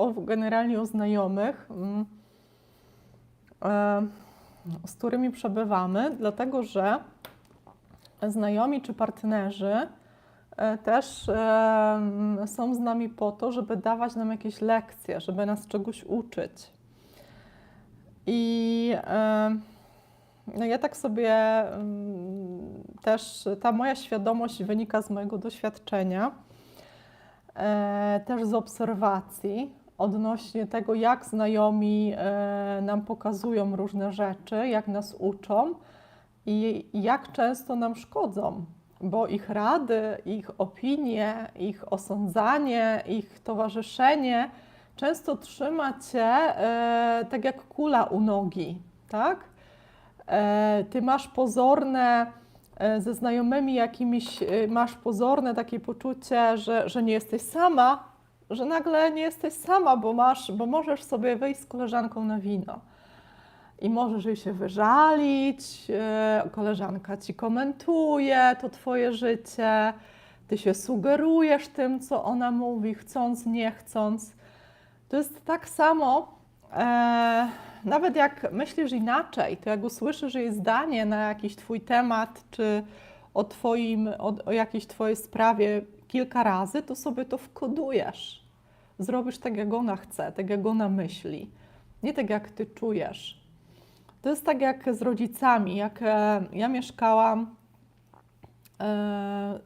o, generalnie o znajomych, mm, e, z którymi przebywamy, dlatego że znajomi czy partnerzy e, też e, są z nami po to, żeby dawać nam jakieś lekcje, żeby nas czegoś uczyć. I no ja tak sobie mm, też, ta moja świadomość wynika z mojego doświadczenia, też z obserwacji odnośnie tego, jak znajomi e, nam pokazują różne rzeczy, jak nas uczą i jak często nam szkodzą, bo ich rady, ich opinie, ich osądzanie, ich towarzyszenie często trzyma cię e, tak jak kula u nogi, tak? E, ty masz pozorne, ze znajomymi jakimiś, masz pozorne takie poczucie, że, że nie jesteś sama, że nagle nie jesteś sama, bo, masz, bo możesz sobie wyjść z koleżanką na wino. I możesz jej się wyżalić, e, koleżanka ci komentuje to twoje życie, ty się sugerujesz tym, co ona mówi, chcąc, nie chcąc. To jest tak samo, e, nawet jak myślisz inaczej, to jak usłyszysz jej zdanie na jakiś twój temat, czy o, twoim, o, o jakiejś twojej sprawie kilka razy, to sobie to wkodujesz. Zrobisz tak, jak ona chce, tak, jak ona myśli, nie tak, jak ty czujesz. To jest tak jak z rodzicami. Jak e, ja mieszkałam e,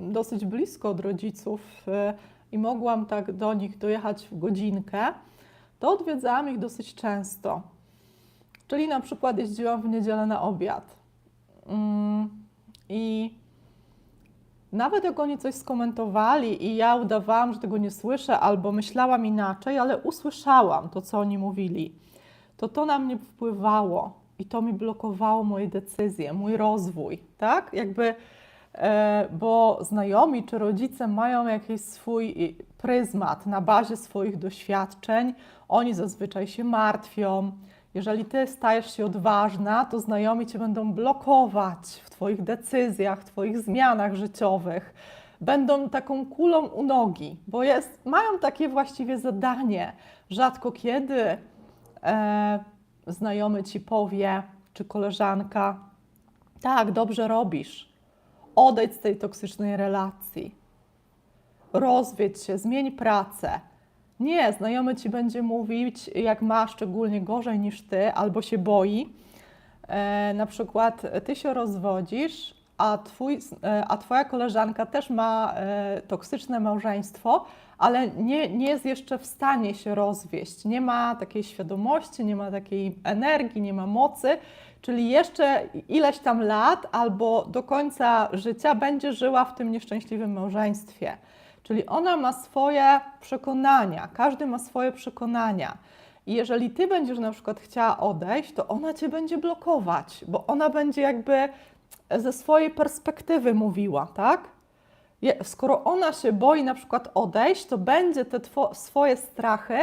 dosyć blisko od rodziców e, i mogłam tak do nich dojechać w godzinkę, to odwiedzałam ich dosyć często. Czyli na przykład jeździłam w niedzielę na obiad. Mm, I nawet jak oni coś skomentowali i ja udawałam, że tego nie słyszę, albo myślałam inaczej, ale usłyszałam to, co oni mówili, to to na mnie wpływało i to mi blokowało moje decyzje, mój rozwój, tak? Jakby, e, bo znajomi czy rodzice mają jakiś swój pryzmat na bazie swoich doświadczeń, oni zazwyczaj się martwią. Jeżeli ty stajesz się odważna, to znajomi cię będą blokować w twoich decyzjach, w twoich zmianach życiowych. Będą taką kulą u nogi, bo jest, mają takie właściwie zadanie. Rzadko kiedy e, znajomy ci powie, czy koleżanka, tak, dobrze robisz, odejdź z tej toksycznej relacji, rozwiedź się, zmień pracę. Nie, znajomy ci będzie mówić, jak ma szczególnie gorzej niż ty, albo się boi. E, na przykład ty się rozwodzisz, a, twój, e, a twoja koleżanka też ma e, toksyczne małżeństwo, ale nie, nie jest jeszcze w stanie się rozwieść. Nie ma takiej świadomości, nie ma takiej energii, nie ma mocy, czyli jeszcze ileś tam lat albo do końca życia będzie żyła w tym nieszczęśliwym małżeństwie. Czyli ona ma swoje przekonania, każdy ma swoje przekonania. I jeżeli ty będziesz na przykład chciała odejść, to ona cię będzie blokować, bo ona będzie jakby ze swojej perspektywy mówiła, tak? Skoro ona się boi na przykład odejść, to będzie te swoje strachy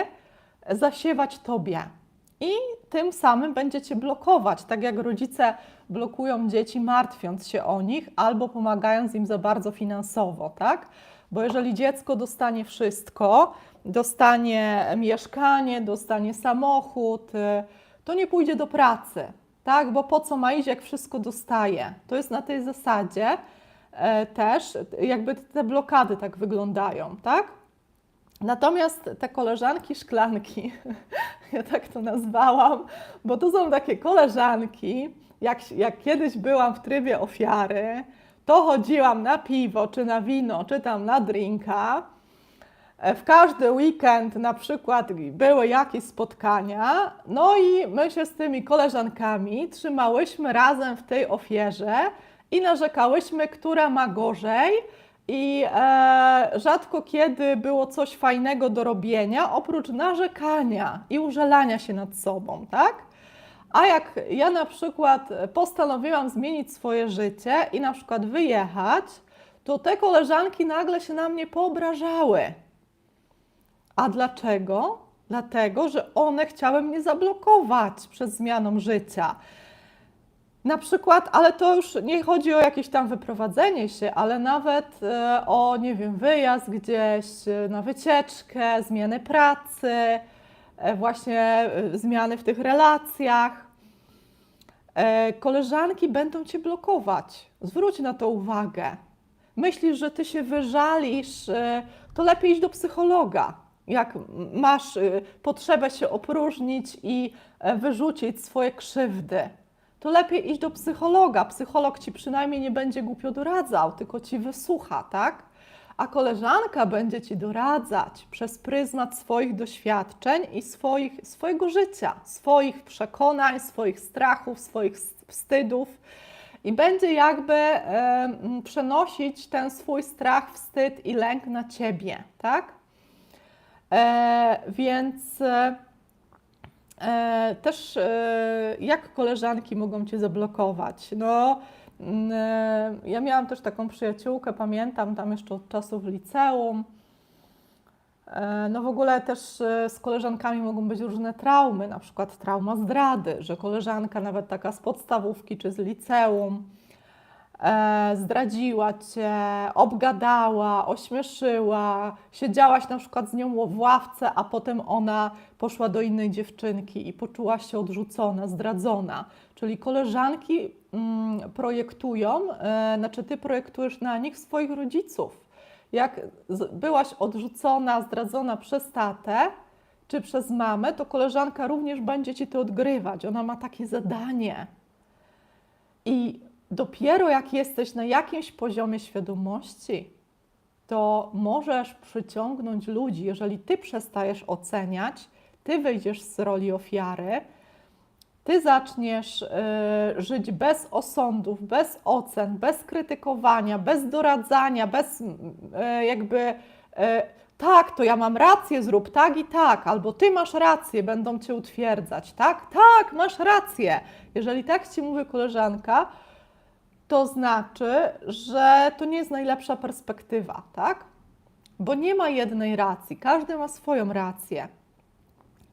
zasiewać tobie. I tym samym będzie cię blokować, tak jak rodzice blokują dzieci, martwiąc się o nich albo pomagając im za bardzo finansowo, tak? Bo jeżeli dziecko dostanie wszystko, dostanie mieszkanie, dostanie samochód, y, to nie pójdzie do pracy, tak? Bo po co ma iść, jak wszystko dostaje? To jest na tej zasadzie e, też, jakby te blokady tak wyglądają, tak? Natomiast te koleżanki szklanki, ja tak to nazwałam, bo to są takie koleżanki, jak, jak kiedyś byłam w trybie ofiary, to chodziłam na piwo, czy na wino, czy tam na drinka. W każdy weekend na przykład były jakieś spotkania, no i my się z tymi koleżankami trzymałyśmy razem w tej ofierze i narzekałyśmy, która ma gorzej. I e, rzadko kiedy było coś fajnego do robienia, oprócz narzekania i użalania się nad sobą, tak? A jak ja na przykład postanowiłam zmienić swoje życie i na przykład wyjechać, to te koleżanki nagle się na mnie poobrażały. A dlaczego? Dlatego, że one chciały mnie zablokować przed zmianą życia. Na przykład, ale to już nie chodzi o jakieś tam wyprowadzenie się, ale nawet e, o, nie wiem, wyjazd gdzieś e, na wycieczkę, zmianę pracy, e, właśnie zmiany w tych relacjach. E, Koleżanki będą cię blokować. Zwróć na to uwagę. Myślisz, że ty się wyżalisz, e, to lepiej iść do psychologa. Jak masz e, potrzebę się opróżnić i wyrzucić swoje krzywdy, to lepiej iść do psychologa. Psycholog ci przynajmniej nie będzie głupio doradzał, tylko ci wysłucha, tak? A koleżanka będzie ci doradzać przez pryzmat swoich doświadczeń i swoich, swojego życia, swoich przekonań, swoich strachów, swoich wstydów. I będzie jakby e, przenosić ten swój strach, wstyd i lęk na ciebie, tak? E, więc e, e, też e, jak koleżanki mogą cię zablokować? No, ja miałam też taką przyjaciółkę, pamiętam tam jeszcze od czasów liceum. E, No w ogóle też e, z koleżankami mogą być różne traumy, na przykład trauma zdrady, że koleżanka nawet taka z podstawówki czy z liceum e, zdradziła cię, obgadała, ośmieszyła, siedziałaś na przykład z nią w ławce, a potem ona poszła do innej dziewczynki i poczułaś się odrzucona, zdradzona. Czyli koleżanki projektują, e, znaczy ty projektujesz na nich swoich rodziców. Jak byłaś odrzucona, zdradzona przez tatę czy przez mamę, to koleżanka również będzie ci to odgrywać. Ona ma takie zadanie. I dopiero jak jesteś na jakimś poziomie świadomości, to możesz przyciągnąć ludzi. Jeżeli ty przestajesz oceniać, ty wyjdziesz z roli ofiary, ty zaczniesz y, żyć bez osądów, bez ocen, bez krytykowania, bez doradzania, bez y, jakby y, tak, to ja mam rację, zrób tak i tak, albo ty masz rację, będą cię utwierdzać, tak? Tak, masz rację. Jeżeli tak ci mówi koleżanka, to znaczy, że to nie jest najlepsza perspektywa, tak? Bo nie ma jednej racji, każdy ma swoją rację.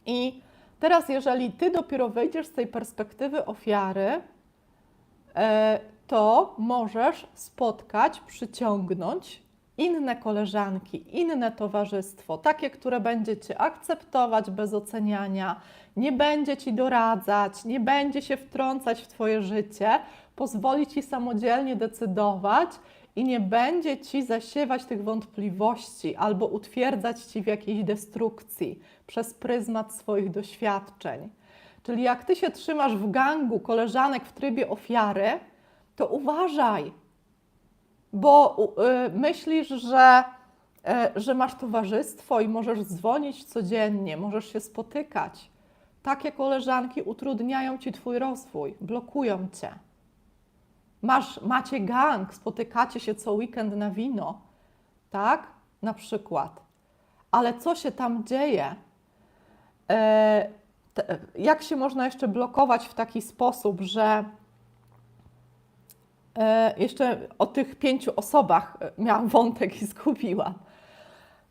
I teraz, jeżeli ty dopiero wejdziesz z tej perspektywy ofiary, e, to możesz spotkać, przyciągnąć inne koleżanki, inne towarzystwo, takie, które będzie cię akceptować bez oceniania, nie będzie ci doradzać, nie będzie się wtrącać w twoje życie, pozwoli ci samodzielnie decydować i nie będzie ci zasiewać tych wątpliwości albo utwierdzać ci w jakiejś destrukcji przez pryzmat swoich doświadczeń. Czyli jak ty się trzymasz w gangu koleżanek w trybie ofiary, to uważaj, bo y, myślisz, że, y, że masz towarzystwo i możesz dzwonić codziennie, możesz się spotykać. Takie koleżanki utrudniają ci twój rozwój, blokują cię. Masz, macie gang, spotykacie się co weekend na wino, tak? Na przykład. Ale co się tam dzieje? E, te, jak się można jeszcze blokować w taki sposób, że e, jeszcze o tych pięciu osobach e, miałam wątek i zgubiłam.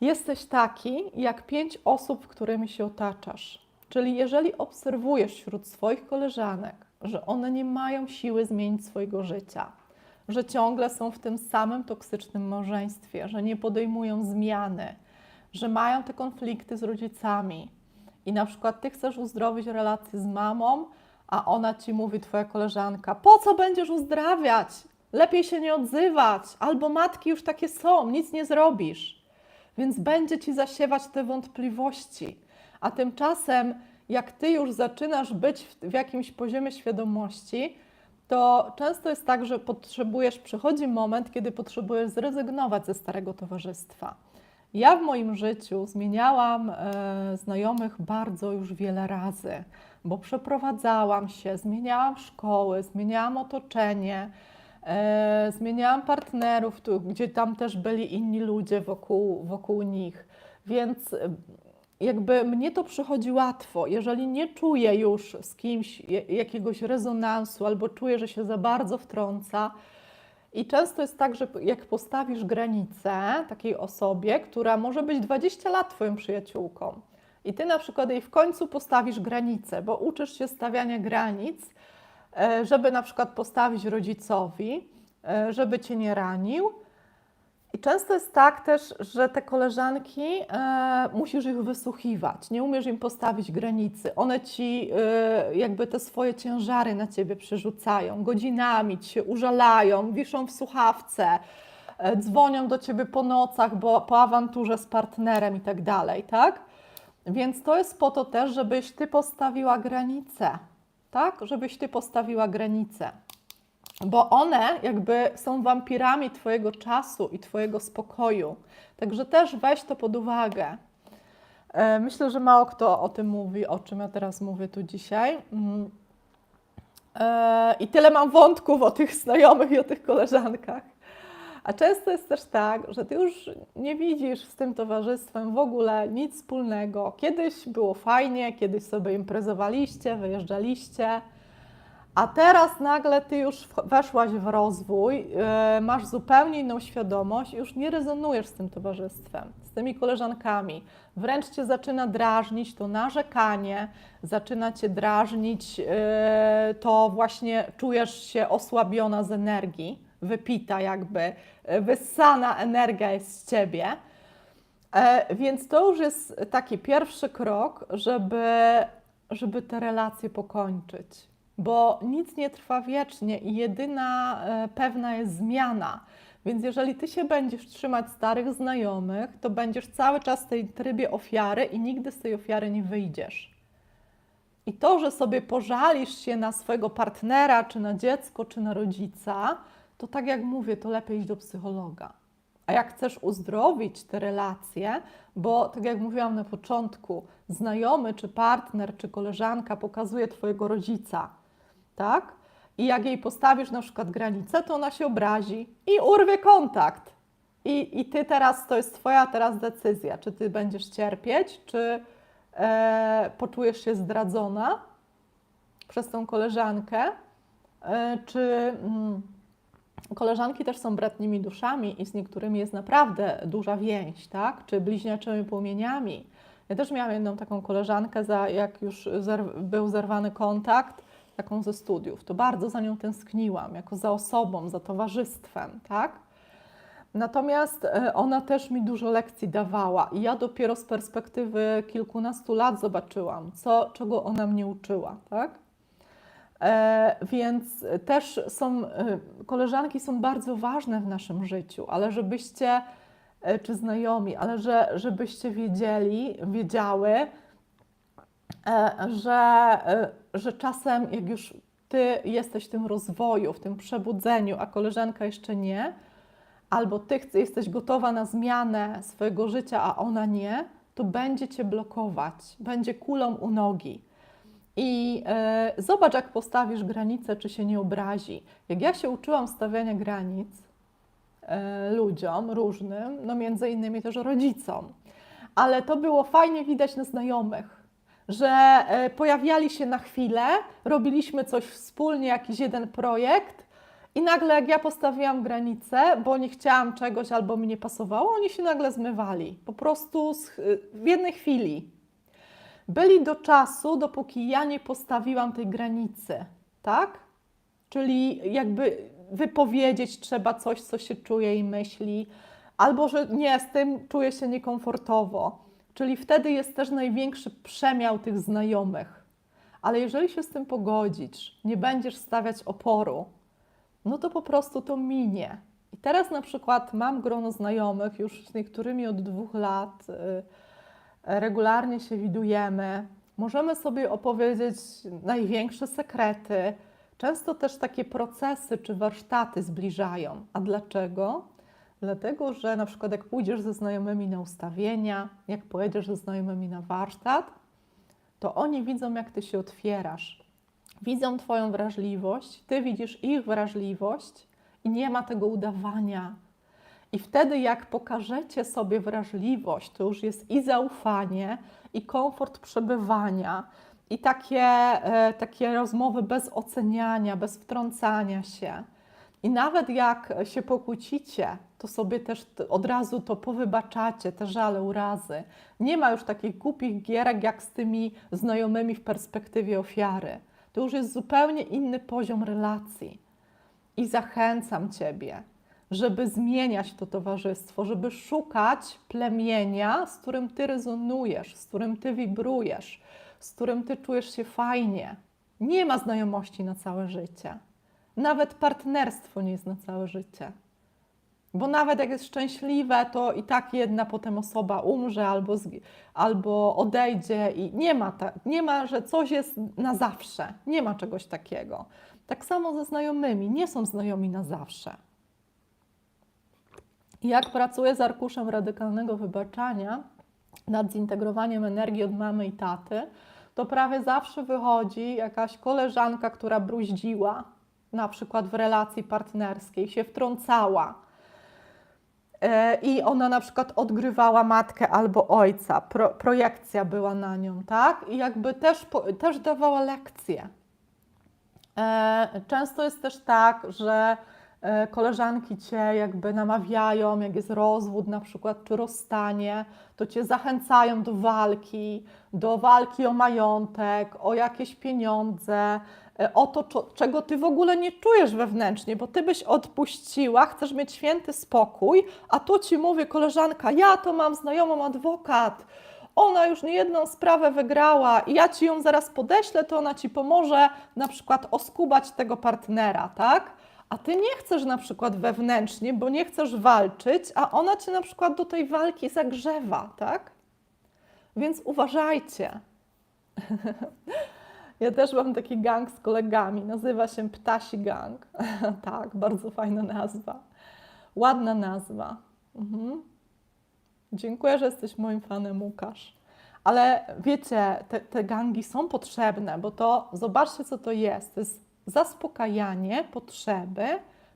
Jesteś taki, jak pięć osób, którymi się otaczasz. Czyli jeżeli obserwujesz wśród swoich koleżanek, że one nie mają siły zmienić swojego życia, że ciągle są w tym samym toksycznym małżeństwie, że nie podejmują zmiany, że mają te konflikty z rodzicami i na przykład ty chcesz uzdrowić relację z mamą, a ona ci mówi, twoja koleżanka, po co będziesz uzdrawiać? Lepiej się nie odzywać, albo matki już takie są, nic nie zrobisz. Więc będzie ci zasiewać te wątpliwości. A tymczasem, jak ty już zaczynasz być w, w jakimś poziomie świadomości, to często jest tak, że potrzebujesz, przychodzi moment, kiedy potrzebujesz zrezygnować ze starego towarzystwa. Ja w moim życiu zmieniałam e, znajomych bardzo już wiele razy, bo przeprowadzałam się, zmieniałam szkoły, zmieniałam otoczenie, e, zmieniałam partnerów, tu, gdzie tam też byli inni ludzie wokół, wokół nich. Więc jakby mnie to przychodzi łatwo. Jeżeli nie czuję już z kimś jakiegoś rezonansu albo czuję, że się za bardzo wtrąca, i często jest tak, że jak postawisz granicę takiej osobie, która może być 20 lat Twoją przyjaciółką, i Ty na przykład jej w końcu postawisz granicę, bo uczysz się stawiania granic, e, żeby na przykład postawić rodzicowi, e, żeby cię nie ranił. I często jest tak też, że te koleżanki e, musisz ich wysłuchiwać, nie umiesz im postawić granicy. One ci e, jakby te swoje ciężary na ciebie przerzucają, godzinami ci się użalają, wiszą w słuchawce, e, dzwonią do ciebie po nocach, bo po awanturze z partnerem i tak dalej, tak? Więc to jest po to też, żebyś ty postawiła granicę, tak? Żebyś ty postawiła granicę bo one jakby są wampirami Twojego czasu i Twojego spokoju. Także też weź to pod uwagę. E, Myślę, że mało kto o tym mówi, o czym ja teraz mówię tu dzisiaj. Mm. E, I tyle mam wątków o tych znajomych i o tych koleżankach. A często jest też tak, że ty już nie widzisz z tym towarzystwem w ogóle nic wspólnego. Kiedyś było fajnie, kiedyś sobie imprezowaliście, wyjeżdżaliście, a teraz nagle ty już weszłaś w rozwój, yy, masz zupełnie inną świadomość już nie rezonujesz z tym towarzystwem, z tymi koleżankami. Wręcz cię zaczyna drażnić to narzekanie, zaczyna cię drażnić yy, to właśnie czujesz się osłabiona z energii, wypita jakby, yy, wyssana energia jest z ciebie. E, Więc to już jest taki pierwszy krok, żeby, żeby te relacje pokończyć. Bo nic nie trwa wiecznie i jedyna e, pewna jest zmiana. Więc jeżeli ty się będziesz trzymać starych znajomych, to będziesz cały czas w tej trybie ofiary i nigdy z tej ofiary nie wyjdziesz. I to, że sobie pożalisz się na swojego partnera, czy na dziecko, czy na rodzica, to tak jak mówię, to lepiej iść do psychologa. A jak chcesz uzdrowić te relacje, bo tak jak mówiłam na początku, znajomy, czy partner, czy koleżanka pokazuje Twojego rodzica, tak? I jak jej postawisz na przykład granicę, to ona się obrazi i urwie kontakt. I, I Ty teraz, to jest Twoja teraz decyzja, czy Ty będziesz cierpieć, czy e, poczujesz się zdradzona przez tą koleżankę, e, czy... Mm, koleżanki też są bratnimi duszami i z niektórymi jest naprawdę duża więź, tak? Czy bliźniaczymi płomieniami. Ja też miałam jedną taką koleżankę, za, jak już był zerwany kontakt, taką ze studiów, to bardzo za nią tęskniłam, jako za osobą, za towarzystwem, tak? Natomiast e, ona też mi dużo lekcji dawała i ja dopiero z perspektywy kilkunastu lat zobaczyłam, co, czego ona mnie uczyła, tak? E, więc też są, e, koleżanki są bardzo ważne w naszym życiu, ale żebyście, e, czy znajomi, ale że, żebyście wiedzieli, wiedziały, że, że czasem jak już ty jesteś w tym rozwoju, w tym przebudzeniu, a koleżanka jeszcze nie, albo ty jesteś gotowa na zmianę swojego życia, a ona nie, to będzie cię blokować, będzie kulą u nogi. I e, zobacz, jak postawisz granicę, czy się nie obrazi. Jak ja się uczyłam stawiania granic e, ludziom różnym, no między innymi też rodzicom, ale to było fajnie widać na znajomych, że e, pojawiali się na chwilę, robiliśmy coś wspólnie, jakiś jeden projekt i nagle jak ja postawiłam granicę, bo nie chciałam czegoś albo mi nie pasowało, oni się nagle zmywali. Po prostu z, w jednej chwili byli do czasu, dopóki ja nie postawiłam tej granicy, tak? Czyli jakby wypowiedzieć trzeba coś, co się czuje i myśli, albo że nie, z tym czuję się niekomfortowo. Czyli wtedy jest też największy przemiał tych znajomych. Ale jeżeli się z tym pogodzisz, nie będziesz stawiać oporu, no to po prostu to minie. I teraz na przykład mam grono znajomych, już z niektórymi od dwóch lat. y, regularnie się widujemy, możemy sobie opowiedzieć największe sekrety. Często też takie procesy czy warsztaty zbliżają. A dlaczego? Dlatego, że na przykład jak pójdziesz ze znajomymi na ustawienia, jak pojedziesz ze znajomymi na warsztat, to oni widzą, jak ty się otwierasz. Widzą Twoją wrażliwość, Ty widzisz ich wrażliwość i nie ma tego udawania, i wtedy, jak pokażecie sobie wrażliwość, to już jest i zaufanie, i komfort przebywania, i takie, e, takie rozmowy bez oceniania, bez wtrącania się. I nawet jak się pokłócicie, to sobie też od razu to powybaczacie, te żale, urazy. Nie ma już takich głupich gierek jak z tymi znajomymi w perspektywie ofiary. To już jest zupełnie inny poziom relacji. I zachęcam Ciebie, żeby zmieniać to towarzystwo, żeby szukać plemienia, z którym Ty rezonujesz, z którym Ty wibrujesz, z którym Ty czujesz się fajnie. Nie ma znajomości na całe życie. Nawet partnerstwo nie jest na całe życie. Bo nawet jak jest szczęśliwe, to i tak jedna potem osoba umrze albo, albo odejdzie i nie ma, ta, nie ma, że coś jest na zawsze. Nie ma czegoś takiego. Tak samo ze znajomymi. Nie są znajomi na zawsze. Jak pracuję z arkuszem radykalnego wybaczania nad zintegrowaniem energii od mamy i taty, to prawie zawsze wychodzi jakaś koleżanka, która bruździła, na przykład w relacji partnerskiej, się wtrącała. E, I ona na przykład odgrywała matkę albo ojca, pro, projekcja była na nią, tak? I jakby też, też dawała lekcje. E, Często jest też tak, że e, koleżanki cię jakby namawiają, jak jest rozwód na przykład, czy rozstanie, to cię zachęcają do walki, do walki o majątek, o jakieś pieniądze, o to, czego ty w ogóle nie czujesz wewnętrznie, bo ty byś odpuściła, chcesz mieć święty spokój, a tu ci mówi koleżanka, ja to mam znajomą adwokat, ona już niejedną sprawę wygrała i ja ci ją zaraz podeślę, to ona ci pomoże na przykład oskubać tego partnera, tak? A ty nie chcesz na przykład wewnętrznie, bo nie chcesz walczyć, a ona cię na przykład do tej walki zagrzewa, tak? Więc uważajcie. Ja też mam taki gang z kolegami, nazywa się Ptasi Gang. tak, bardzo fajna nazwa. Ładna nazwa. Mhm. Dziękuję, że jesteś moim fanem, Łukasz. Ale wiecie, te, te gangi są potrzebne, bo to zobaczcie, co to jest. To jest zaspokajanie potrzeby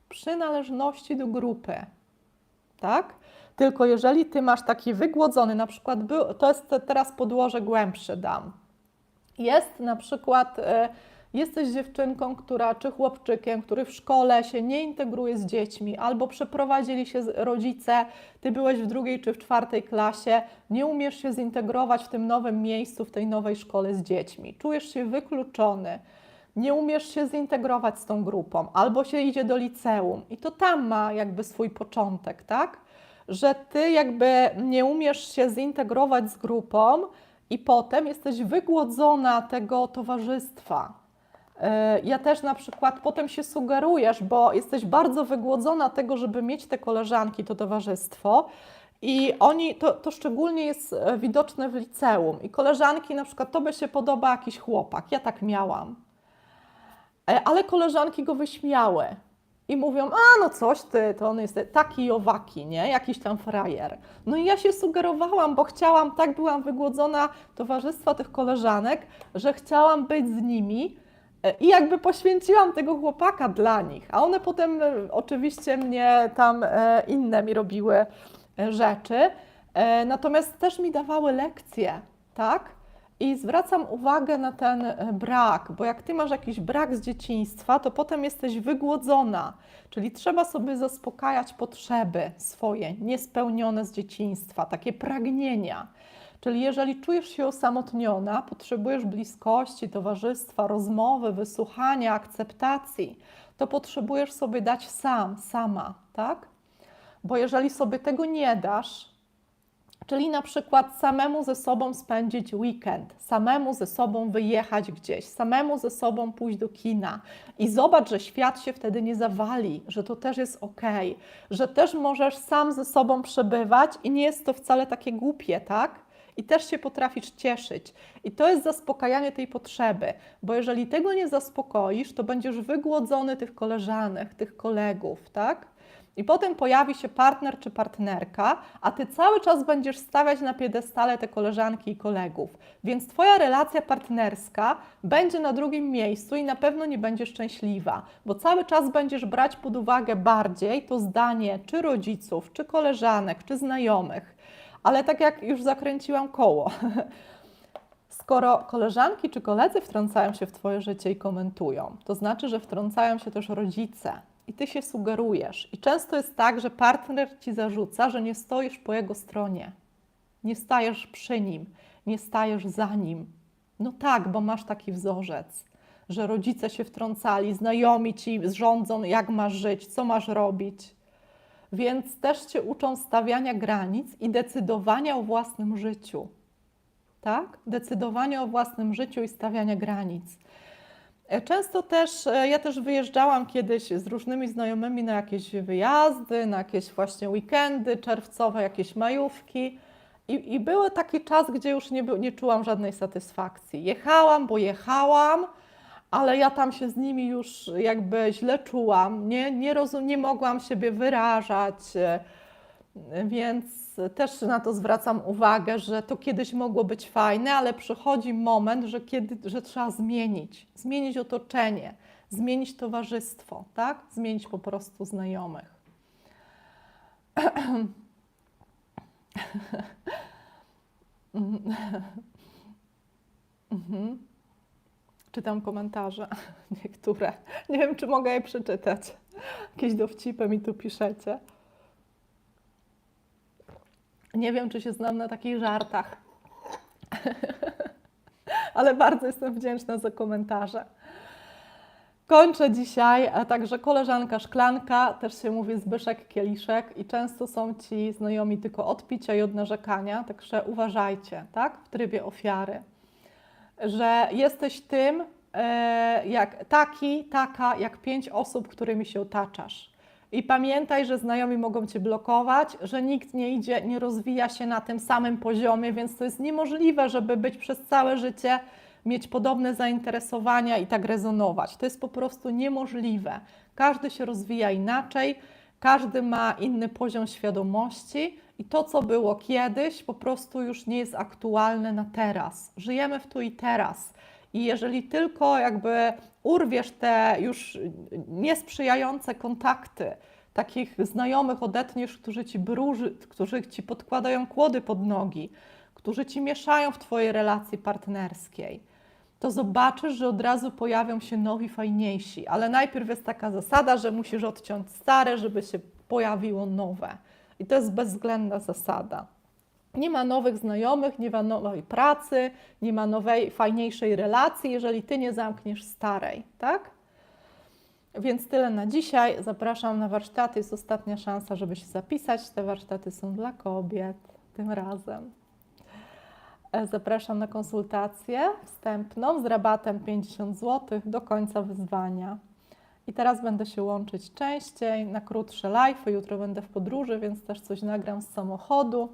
przynależności do grupy. Tak? Tylko jeżeli ty masz taki wygłodzony, na przykład, był, to jest te- teraz podłoże głębsze dam. Jest na przykład, e, jesteś dziewczynką, która, czy chłopczykiem, który w szkole się nie integruje z dziećmi, albo przeprowadzili się rodzice, ty byłeś w drugiej czy w czwartej klasie, nie umiesz się zintegrować w tym nowym miejscu, w tej nowej szkole z dziećmi, czujesz się wykluczony, nie umiesz się zintegrować z tą grupą, albo się idzie do liceum i to tam ma jakby swój początek, tak? Że ty jakby nie umiesz się zintegrować z grupą i potem jesteś wygłodzona tego towarzystwa. E, Ja też na przykład potem się sugerujesz, bo jesteś bardzo wygłodzona tego, żeby mieć te koleżanki, to towarzystwo. I oni, to, to szczególnie jest e, widoczne w liceum. I koleżanki, na przykład, tobie się podoba jakiś chłopak. Ja tak miałam. E, Ale koleżanki go wyśmiały i mówią, a no coś ty, to on jest taki owaki, nie? Jakiś tam frajer. No i ja się sugerowałam, bo chciałam, tak byłam wygłodzona towarzystwa tych koleżanek, że chciałam być z nimi e, i jakby poświęciłam tego chłopaka dla nich. A one potem e, oczywiście mnie tam e, inne mi robiły rzeczy, natomiast też mi dawały lekcje, tak? I zwracam uwagę na ten e, brak, bo jak ty masz jakiś brak z dzieciństwa, to potem jesteś wygłodzona, czyli trzeba sobie zaspokajać potrzeby swoje, niespełnione z dzieciństwa, takie pragnienia. Czyli jeżeli czujesz się osamotniona, potrzebujesz bliskości, towarzystwa, rozmowy, wysłuchania, akceptacji, to potrzebujesz sobie dać sam, sama, tak? Bo jeżeli sobie tego nie dasz, Czyli na przykład samemu ze sobą spędzić weekend, samemu ze sobą wyjechać gdzieś, samemu ze sobą pójść do kina i zobacz, że świat się wtedy nie zawali, że to też jest ok, że też możesz sam ze sobą przebywać i nie jest to wcale takie głupie, tak? I też się potrafisz cieszyć. I to jest zaspokajanie tej potrzeby, bo jeżeli tego nie zaspokoisz, to będziesz wygłodzony tych koleżanek, tych kolegów, tak? I potem pojawi się partner czy partnerka, a ty cały czas będziesz stawiać na piedestale te koleżanki i kolegów. Więc twoja relacja partnerska będzie na drugim miejscu i na pewno nie będzie szczęśliwa, bo cały czas będziesz brać pod uwagę bardziej to zdanie czy rodziców, czy koleżanek, czy znajomych. Ale tak jak już zakręciłam koło, Skoro koleżanki czy koledzy wtrącają się w Twoje życie i komentują, to znaczy, że wtrącają się też rodzice i Ty się sugerujesz. I często jest tak, że partner Ci zarzuca, że nie stoisz po jego stronie, nie stajesz przy nim, nie stajesz za nim. No tak, bo masz taki wzorzec, że rodzice się wtrącali, znajomi ci rządzą, jak masz żyć, co masz robić. Więc też cię uczą stawiania granic i decydowania o własnym życiu. Tak? Decydowania o własnym życiu i stawiania granic. E, Często też, e, ja też wyjeżdżałam kiedyś z różnymi znajomymi na jakieś wyjazdy, na jakieś właśnie weekendy czerwcowe, jakieś majówki. I, i był taki czas, gdzie już nie, nie czułam żadnej satysfakcji. Jechałam, bo jechałam, ale ja tam się z nimi już jakby źle czułam. Nie, nie, rozum, nie mogłam siebie wyrażać, e, więc też na to zwracam uwagę, że to kiedyś mogło być fajne, ale przychodzi moment, że, kiedy, że trzeba zmienić, zmienić otoczenie, zmienić towarzystwo, tak? Zmienić po prostu znajomych. Mhm. Czytam komentarze, niektóre. Nie wiem, czy mogę je przeczytać. Jakieś dowcipy mi tu piszecie. Nie wiem, czy się znam na takich żartach, ale bardzo jestem wdzięczna za komentarze. Kończę dzisiaj, a także koleżanka szklanka, też się mówi Zbyszek Kieliszek i często są ci znajomi tylko od picia i od narzekania, także uważajcie, tak, w trybie ofiary, że jesteś tym, e, jak taki, taka, jak pięć osób, którymi się otaczasz. I pamiętaj, że znajomi mogą cię blokować, że nikt nie idzie, nie rozwija się na tym samym poziomie, więc to jest niemożliwe, żeby być przez całe życie, mieć podobne zainteresowania i tak rezonować. To jest po prostu niemożliwe. Każdy się rozwija inaczej, każdy ma inny poziom świadomości i to, co było kiedyś, po prostu już nie jest aktualne na teraz. Żyjemy w tu i teraz. I jeżeli tylko jakby urwiesz te już niesprzyjające kontakty, takich znajomych odetniesz, którzy ci bruży, którzy ci podkładają kłody pod nogi, którzy ci mieszają w twojej relacji partnerskiej, to zobaczysz, że od razu pojawią się nowi, fajniejsi. Ale najpierw jest taka zasada, że musisz odciąć stare, żeby się pojawiło nowe. I to jest bezwzględna zasada. Nie ma nowych znajomych, nie ma nowej pracy, nie ma nowej, fajniejszej relacji, jeżeli ty nie zamkniesz starej, tak? Więc tyle na dzisiaj. Zapraszam na warsztaty. Jest ostatnia szansa, żeby się zapisać. Te warsztaty są dla kobiet tym razem. E, Zapraszam na konsultację wstępną z rabatem 50 zł do końca wyzwania. I teraz będę się łączyć częściej na krótsze live. Jutro będę w podróży, więc też coś nagram z samochodu.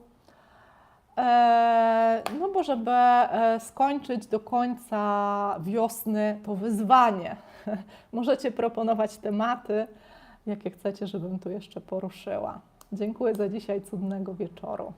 E, No bo żeby e, skończyć do końca wiosny to wyzwanie, możecie proponować tematy, jakie chcecie, żebym tu jeszcze poruszyła. Dziękuję za dzisiaj, cudnego wieczoru.